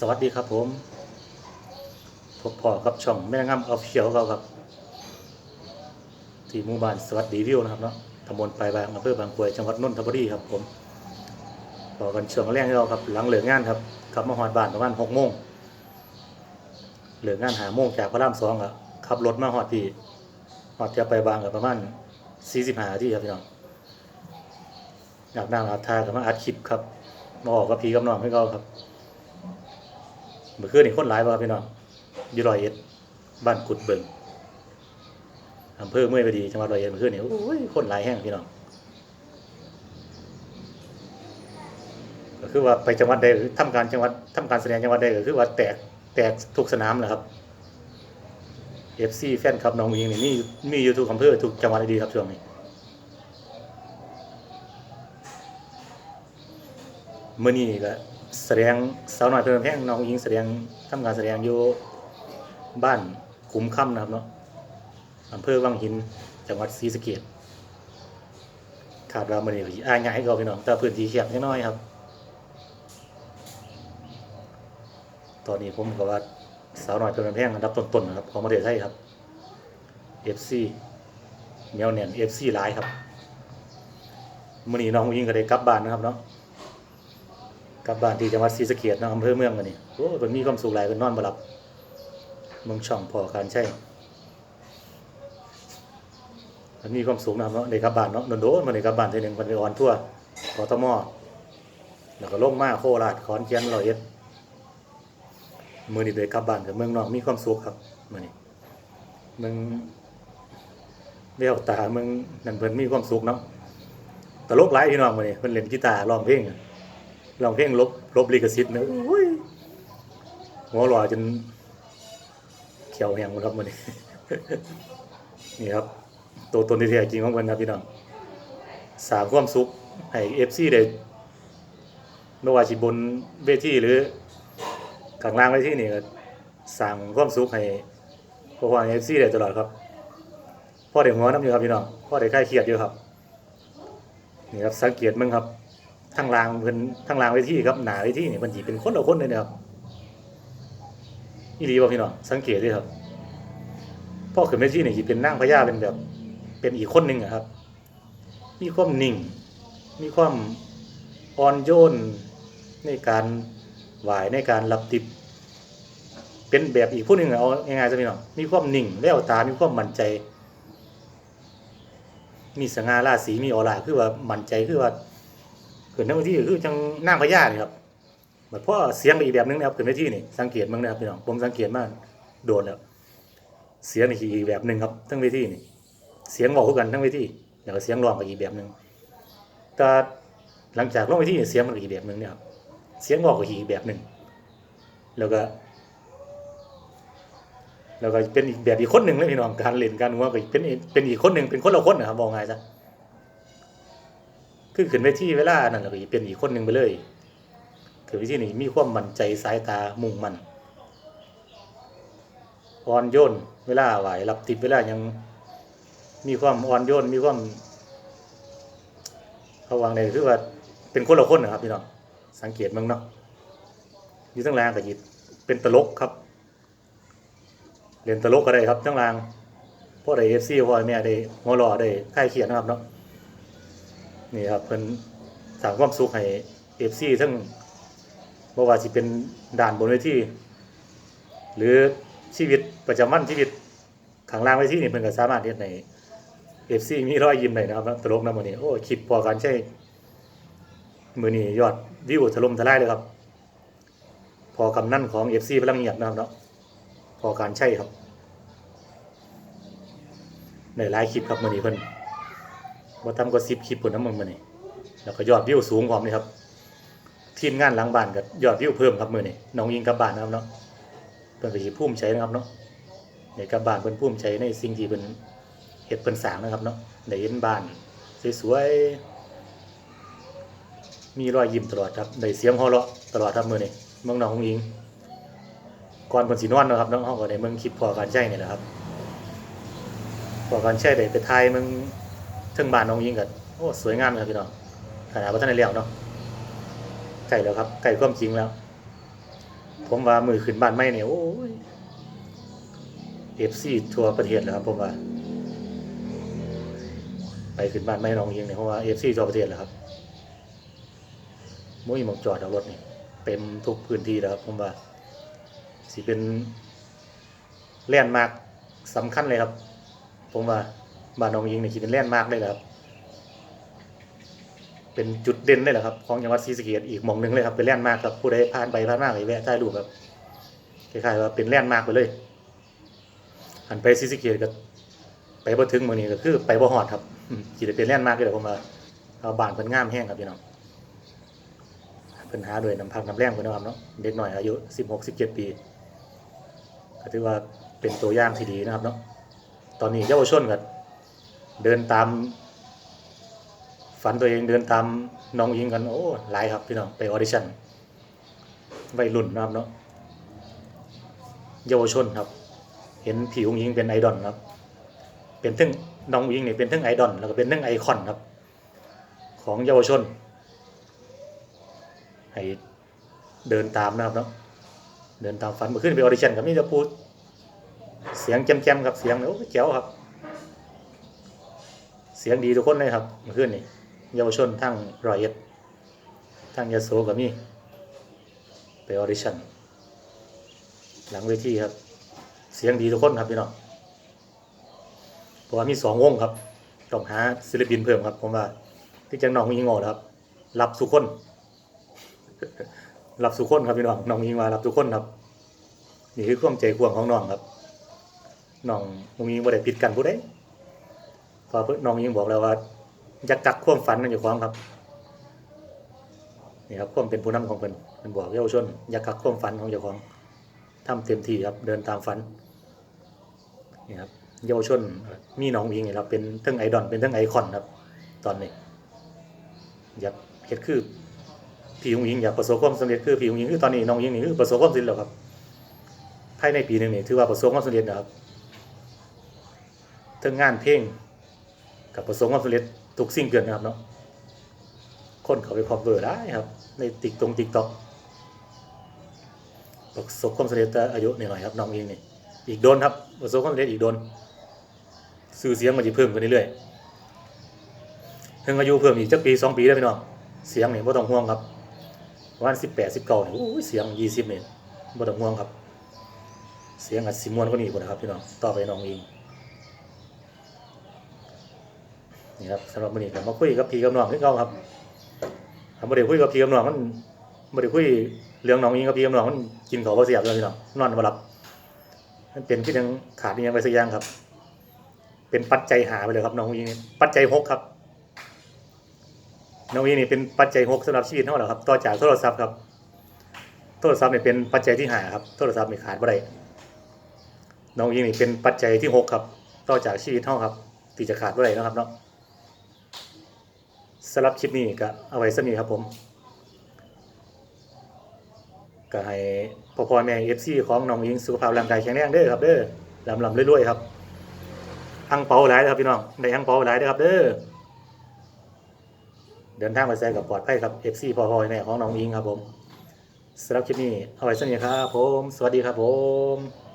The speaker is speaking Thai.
สวัสดีครับผมพบพ่อกับช่องแม่งามออฟเชียลเราครับ ที่หมู่บ้านสวัสดีวิวนะครับเนาะตำบลปลายบางอำเภอบางกรวยจังหวัดนนทบุรีครับผมพอกันช่วงแรกเราครับ หลังเหลืองานครับกลับมาหอดบ้านประมาณหกโมงเหลืองานหาโมงจากพระรามสองอะขับรถมาหอดที่หอดจะไปบางกับประมาณสี่สิบห้าที่ครับพี่น้องอยากนั่งอาบทากับมาอัดคลิปครับมาออกกับพีกับน้องให้เขาครับ เมื่อคืนนี่คนหลายบ่ครับพี่น้องอยู่ร้อยเอ็ดบ้านกุดเบิงอำเภอเมื่อยไปดีจังหวัดร้อยเอ็ดเมื่อคืนนี่โอ้ยคนหลายแห้งพี่น้องก็คือว่าไปจังหวัดใดหรือทำการจังหวัดทำการแสดงจังหวัดใดก็คือว่าแตกแตกทุกสนามแหละครับ FC แฟนคลับน้องมีนี่มีมีอยู่ทุกอำเภอทุกจังหวัดเลยดีครับช่วงนี้มื้อนี้ก็ แสดงสาวน้อยเพิ่มแพงน้องยิงแสดงทำการแสดงอยู่บ้านขุมค่ำนะครับเนาะอำเภอวังหินจังหวัดศรีสะเกษขาดเรามื้อนี้ก็สิอายง่ายให้เขาพี่น้องแต่พื้นที่แคบน้อยครับ ตอนนี้ผมก็ว่าสาวน้อยเพิ่มแพงอันดับต้นๆนะครับของประเทศไทยครับ FC เหนียวแน่น FC หลายครับมื้อนี้น้องยิงก็ได้กลับบ้านนะครับเนาะ กลับบ้านที่จังหวัดศรีสะเกษเนาะอำเภอเมืองกันนี่โอ้เพิ่นมีความสุขหลายเพิ่นนอนบ่หลับเมืองช่องพอการใช่นมีความสุขนะเนาะได้กลับบ้านเนาะโดนๆมาได้กลับบ้านทื่หนึ่งเพิ่นไปออนทั่วกทมแล้วก็ลงมาโคราชขอนแก่นร้อยเอ็ดมือนี้ได้กลับบ้านกับเมืองนอกมีความสุขครับมื้อนี้เมืองเลี้ยวตาเมืองนั่นเพิ่นมีความสุขเนาะตลกหลายพี่น้องมื้อนี้เพิ่นเล่นกีตาร์ร้องเพลง อะลองเพลงลบลบลิขสิทธิ์นะหัวหล่อจนเขียวแหงหมดครับมันนี้นี่ครับ ตัวตนที่แท้จริงของมันครับพี่น้องสร้างความสุขให้เอฟซีได้ไม่ว่าสิบนเวทีหรือข้างล่างเวทีนี่ก็สร้างความสุขให้พวกว่าเอฟซีได้ตลอดครับพ่อเด็กหัวน้ำอยู่ครับพี่น้องพ่อเด็กใกล้เครียดอยู่ครับนี่ครับสังเกตมึงครับ ทางรางเพิ่นทางรางเวทีครับหนาเวทีนี่เพิ่นสิเป็นคนละคนเลยนะครับอีหลีบ่พี่น้องสังเกตด้วยครับพ่อขึ้นเวทีนี่สิเป็นนางพญาเป็นแบบ เป็นอีกคนหนึงอะครับ มีความนิ่ง มีความอ่อนโยนในการไหวในการรับติบเป็นแบบอีกผู้หนึ่งอะเอาง่ายๆซะพี่น้องมีความนิ่งแววตา มีความมั่นใจ มีสง่าราศีมีออร่าคือว่ามั่นใจคือว่า ขึ้นในที่คือจังนางพญานี่ครับเหมือนพ่อเสียงอีกแบบนึงนะครับขึ้นในที่นี่สังเกตมั้งนะครับพี่น้องผมสังเกตมากโดนแล้วเสียงอีกแบบหนึ่งครับ ทั้งเวทีนี่เสียงบอกกันทั้งเวทีแล้วก็เสียงร้องก็อีกแบบหนึ่งแต่หลังจากลงเวทีเสียงมันก็อีกแบบหนึ่งเนี่ยครับเสียงบอกก็อีกแบบหนึ่งแล้วก็แล้วก็เป็นอีกแบบอีกคนหนึ่งเลยพี่น้องการเล่นการหัวก็เป็นเป็นอีกคนหนึ่งเป็นคนละคนนะครับบอกไงซะ คือขึ้นเวทีเวลานั่นแหละก็เป็นอีกคนหนึ่งไปเลยคือเวทีนี้มีความมั่นใจสายตามุ่งมั่นอ่อนโยนเวลาไหวรับติดเวลายังมีความอ่อนโยนมีความเขาวางในคือว่าเป็นคนละคนนะครับพี่น้องสังเกตมั้งเนาะอยู่ทั้งแรงกับยิเป็นตลกครับ เรียนตลกก็ได้ครับทั้งแรงพ่อได้เอฟซีพ่อแม่ได้หัวหล่อได้ค่ายเขียนนะครับเนาะ นี่ครับเพิ่นสร้างความสุขให้เอฟซีทั้งบ่ว่าสิเป็นด่านบนเวทีหรือชีวิตประจำวันชีวิตข้างล่างเวทีนี่เพิ่นก็สามารถเฮ็ดให้เอฟซีมีรอยยิ้มได้นะครับตลกนำมื้อนี้โอ้คลิปพอการใช้มื้อนี้ยอดวิวถล่มทลายเลยครับ พอกำนั่นของ FC พลังเงียบนะครับเนาะพอการใช้ครับในหลายคลิปครับมื้อนี้เพิ่น บ่ทำก็สิบคลิปผลน้ำมันมานี่แล้วก็ยอดวิวสูงพร้อมนี่ครับทีมงานหลังบ้านก็ยอดวิวเพิ่มครับมือนี่น้องยิงกลับบ้านนะครับเนาะเพิ่นก็สิภูมิใจนะครับเนาะในกลับบ้านเพิ่นภูมิใจในสิ่งที่เพิ่นเฮ็ดเพิ่นสร้างนะครับเนาะได้เห็นบ้านสวยๆมีรอยยิ้มตลอดครับได้เสียงหัวเราะตลอดครับมือนี่เมืองน้องยิงก่อนเพิ่นสินอนนะครับเนาะเฮาก็ได้เมืองคลิปพอการใช้นี่แหละครับพอการใช้ได้ไปถ่ายเมือง เทิงบ้านน้องยิงกันโอ้สวยงามเลยครับพี่น้องขนาดว่าท่านได้เลี้ยวเนาะไก่แล้วครับไก่ความจริงแล้ว ผมว่ามือขึ้นบ้านไม่เนี่ยโอ้ยเอฟซีทั่วประเทศแล้วครับผมว่า ไปขึ้นบ้านไม่น้องยิงเนี่ยเพราะว่าเอฟซีทั่วประเทศแล้วครับมุ้ยมองจอดเอารถนี่เต็มทุกพื้นที่แล้วครับผมว่าสิเป็นแลนด์มาร์คสำคัญเลยครับ ผมว่า บ้าน้องยิงเนี่ยสิเป็นแลนด์มาร์คเลยครับ เป็นจุดเด่นเลยแหละครับของจังหวัดศรีสะเกษอีกหมองหนึ่งเลยครับเป็นแลนด์มาร์คครับผู้ใดผ่านไปผ่านมาไปแวะถ่ายรูปครับคล้ายๆว่าเป็นแลนด์มาร์คไปเลยหันไปศรีสะเกษก็ไปบ่ถึงมื้อนี้ก็คือไปบ่ฮอดครับอืมสิได้เป็นแลนด์มาร์คเลยผมว่าเอาบ้านเพิ่นงามแฮงครับพี่น้องเพิ่นหาด้วยน้ำพักน้ำแรงเพิ่นนะครับเนาะเด็กหน้อยอายุ16 17 ปีก็ถือว่าเป็นตัวอย่างที่ดีนะครับเนาะตอนนี้เยาวชนก็ เดินตาม ฝันตัวเองเดินตามน้องยิงกันโอ้หลายครับพี่น้องไปออดิชั่นวัยรุ่นนะครับเนาะเยาวชนครับ เห็นผิวยิงเป็นไอดอลครับเป็นทั้งน้องยิงเนี่ยเป็นทั้งไอดอลแล้วก็เป็นทั้งไอคอนครับ ของเยาวชนให้เดินตามนะครับเนาะเดินตามฝันมื่อขึ้นไปออดิชั่นกับนี่จะพูดเสียงแจ่มๆครับเสียงโอ้แจ๋วครับ เสียงดีทุกคนเลยครับเมื่อคืนนี่เยาวชนทั้งรอยเอ็ดทั้งยาโสกับมีไปออดิชั่นหลังเวทีครับ เสียงดีทุกคนครับพี่น้องเพราะว่ามีสองวงครับต้องหาศิลปินเพิ่มครับผมว่าที่จังน้องยิงออกครับ รับสุกคนรับสุกคนครับพี่น้องน้องยิงมารับทุกคนครับนี่คือความใจกว้างของน้องครับน้องมงยิงบ่ได้ผิดกันผู้ใด พอน้องยิงบอกแล้วว่าอยากกักความฝันนั่นอยู่ความครับนี่ครับความเป็นผู้นำของเพิ่นเพิ่นบอกเยาวชนอยากกักความฝันของเจ้าของทำเต็มที่ครับเดินตามฝันนี่ครับเยาวชนมีน้องยิงนี่ครับเป็นทั้งไอดอลเป็นทั้งไอคอนครับ ตอนนี้อยากเฮ็ดคือพี่ยงยิงอยากประสบความสำเร็จคือพี่ยงยิงคือตอนนี้น้องยิงนี่คือประสบความสำเร็จแล้วครับภายในปีหนึ่งนี่ถือว่าประสบความสำเร็จนะครับทั้งงานเพลง กับประสบความสำเร็จทุกสิ่งเกินนะครับเนาะคนเขาไปคอมเวอร์ได้ครับ ในติ๊กตรงติ๊กต็อกประสบความสำเร็จแต่อายุหน่อยครับน้องเองนี่อีกโดนครับประสบความสำเร็จอีกโดนสื่อเสียงมันจะเพิ่มขึ้นเรื่อยๆถึงอายุเพิ่มอีกจักปีสองปีได้ไหมน้องเสียงนี่บ่ต้องห่วงครับวันสิบแปดสิบเก้านี่ยโอ้ยเสียงยี่สิบเนี่บ่ต้องห่วงครับ เสียงอัดสิมวนกว่านี้พุ่นนะครับพี่น้องต่อไปน้องเอง นี่ครับสำหรับวันนี้ก็มาคุยกับพี่กับน้องที่เก่าครับถ้าไม่ได้คุยกับพี่กับน้องมันไม่ได้คุยเรื่องน้องยิงกับพี่กับน้องมันกินข้าวบ่เสียบเลยพี่น้องนอนบ่หลับมันเป็นที่ยังขาดยังไปสักอย่างครับ เป็นปัจจัยหาไปเลยครับน้องยิงนี่ปัจจัยหกครับน้องยิงนี่เป็นปัจจัยหกสำหรับชีวิตเท่าไหร่ครับต่อจากโทรศัพท์ครับ โทรศัพท์นี่เป็นปัจจัยที่หาครับโทรศัพท์นี่ขาดบ่ได้น้องยิงนี่เป็นปัจจัยที่หกครับ ต่อจากชีวิตเท่าครับที่จะขาดบ่ได้นะครับเนาะ สำหรับคลิปนี้ก็เอาไว้สมีครับผมก็ให้พ่อพ่อแม่เอฟซีของน้องยิงสุขภาพร่างกายแข็งแรงเด้อครับเด้อลำลำรวยๆครับอังเปาหลายนะครับพี่น้องได้อังเปาหลายเด้อครับเด้อเดินทางไปแซกับปลอดภัยครับเอฟซีพ่อพ่อแม่ของน้องยิงครับผมสำหรับคลิปนี้เอาไว้สมีครับผม สวัสดีครับผม